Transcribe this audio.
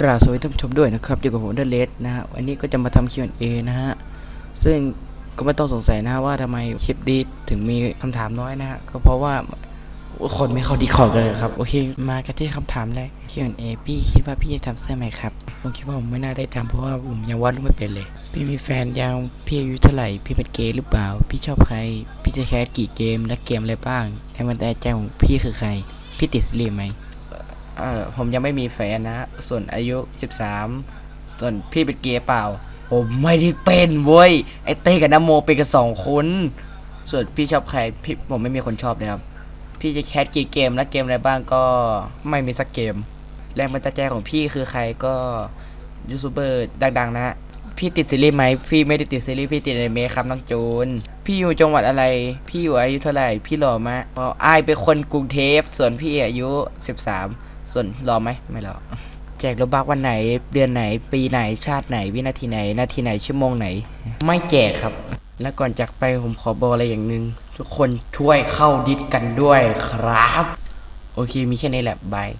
กราบสวัสดีท่านผู้ชมด้วยนะครับอยู่กับผมเดลเลสนะฮะวันนี้ก็จะมาทำ Q&A นะฮะซึ่งก็ไม่ต้องสงสัยนะฮะว่าทำไมคลิปดีถึงมีคำถามน้อยนะฮะก็เพราะว่าคนไม่เข้าดีคอร์ดกันเลยครับโอเคมากันที่คำถามแรก Q&A พี่คิดว่าพี่จะทำเสื้อไหมครับผมคิดว่าผมไม่น่าได้ทำเพราะว่าผมยังวาดรูปไม่เป็นเลย พี่มีแฟนยังพี่อายุเท่าไหร่พี่เป็นเกย์หรือเปล่า พี่ชอบใคร พี่จะแคสกี่เกมและเกมอะไรบ้างและมันได้ใจของพี่คือใคร พี่ติดซีรีส์ไหม เออผมยังไม่มีแฟนนะ ส่วนอายุ 13 ส่วนพี่เป็นเกย์เปล่า ผมไม่ได้เป็นเว้ย ไอเต้กับนโมเป็นกันสองคน ส่วนพี่ชอบใครพี่ผมไม่มีคนชอบเลยครับ พี่จะแคสกี่เกมและเกมอะไรบ้างก็ไม่มีสักเกม แรงบันดาลใจของพี่คือใครก็ยูทูบเบอร์ดัง ๆ นะ พี่ติดซีรีส์ไหม พี่ไม่ได้ติดซีรีส์พี่ติดอนิเมะครับน้องจูน พี่อยู่จังหวัดอะไร พี่อยู่อายุเท่าไหร่ พี่หล่อมากอ๋ออายเป็นคนกรุงเทพส่วนพี่อายุ 13 ส่วนรอไหมไม่รอแจกโลบักวันไหน เดือนไหน ปีไหนชาติไหน วินาทีไหน นาทีไหนชั่วโมงไหน ไม่แจกครับ และก่อนจากไปผมขอบอกอะไรอย่างหนึ่งทุกคนช่วยเข้าดิสกันด้วยครับ โอเคมีแค่นี้แหละบาย